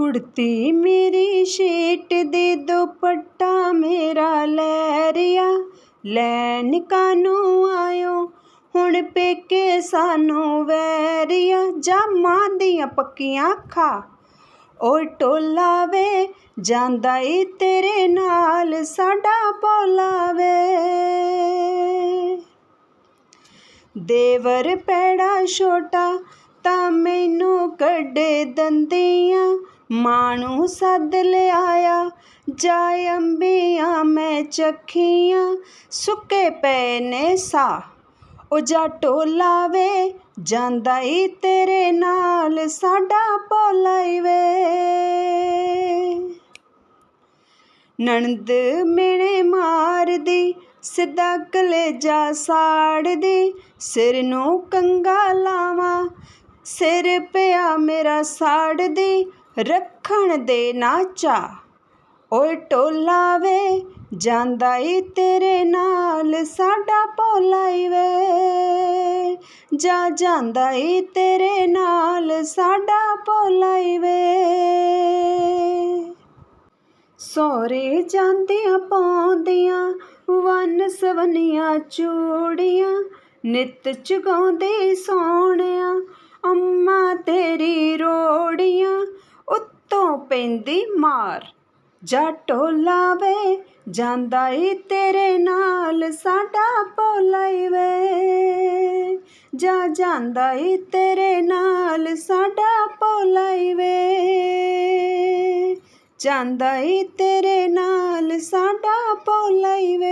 ਕੁੜਤੀ ਮੇਰੀ ਸ਼ੇਟ ਦੇ ਦੁਪੱਟਾ ਮੇਰਾ ਲੈ ਰਿਆ। ਲੈਣ ਕਾਨੂੰ ਆਇਓ? ਹੁਣ ਪੇਕੇ ਸਾਨੂੰ ਵੈਰੀਆ ਜਾਮਾਂ ਦੀਆਂ ਪੱਕੀਆਂ ਖਾ। ਓਏ ਟੋਲਾ ਵੇ ਜਾਂਦਾ ਈ ਤੇਰੇ ਨਾਲ ਸਾਡਾ ਭੋਲਾ ਵੇ ਦੇਵਰ ਪੈੜਾ ਛੋਟਾ ਤਾਂ ਮੈਨੂੰ ਕੱਢੇ ਦੰਦੀਆਂ। ਮਾਣੂ ਸੱਦ ਲਿਆਇਆ ਜਾ ਅੰਬੀਆਂ ਮੈਂ ਚੱਖੀਆਂ, ਸੁੱਕੇ ਪਏ ਨੇ ਸਾ ਉਹ ਜਾ ਟੋਲਾ ਵੇ ਜਾਂਦਾ ਈ ਤੇਰੇ ਨਾਲ, ਸਾਡਾ ਭੋਲਾ ਈ ਵੇ। ਨਣਦ ਮੇਰੇ ਮਾਰਦੀ, ਸਿੱਧਾ ਕਲੇਜਾ ਸਾੜਦੀ, ਸਿਰ ਨੂੰ ਕੰਗਾ ਲਾਵਾਂ, ਸਿਰ ਪਿਆ ਮੇਰਾ ਸਾੜਦੀ ਰੱਖਣ ਦੇ ਨਾਚਾ ਓਏ ਟੋਲਾ ਵੇ, ਜਾਂਦਾ ਈ ਤੇਰੇ ਨਾਲ, ਸਾਡਾ ਭੋਲਾ ਈ ਵੇ। ਜਾ ਜਾਂਦਾ ਈ ਤੇਰੇ ਨਾਲ, ਸਾਡਾ ਭੋਲਾ ਈ ਵੇ। ਸੋਰੇ ਜਾਂਦਿਆਂ ਪਾਉਂਦੀਆਂ, ਵਨ ਸਵਨੀਆਂ ਚੂੜੀਆਂ, ਨਿਤ ਚਗਾਉਂਦੇ ਸੋਹਣਿਆ, ਅੰਮਾ ਤੇਰੀ ਰੋ ਪੈਂਦੀ ਮਾਰ। ਜਾ ਢੋਲਾ ਵੇ ਜਾਂਦਾ ਈ ਤੇਰੇ ਨਾਲ, ਸਾਡਾ ਭੋਲਾ ਈ ਵੇ। ਜਾ ਜਾਂਦਾ ਈ ਤੇਰੇ ਨਾਲ, ਸਾਡਾ ਭੋਲਾ ਈ ਵੇ। ਜਾਂਦਾ ਈ ਤੇਰੇ ਨਾਲ, ਸਾਡਾ ਭੋਲਾ ਈ ਵੇ।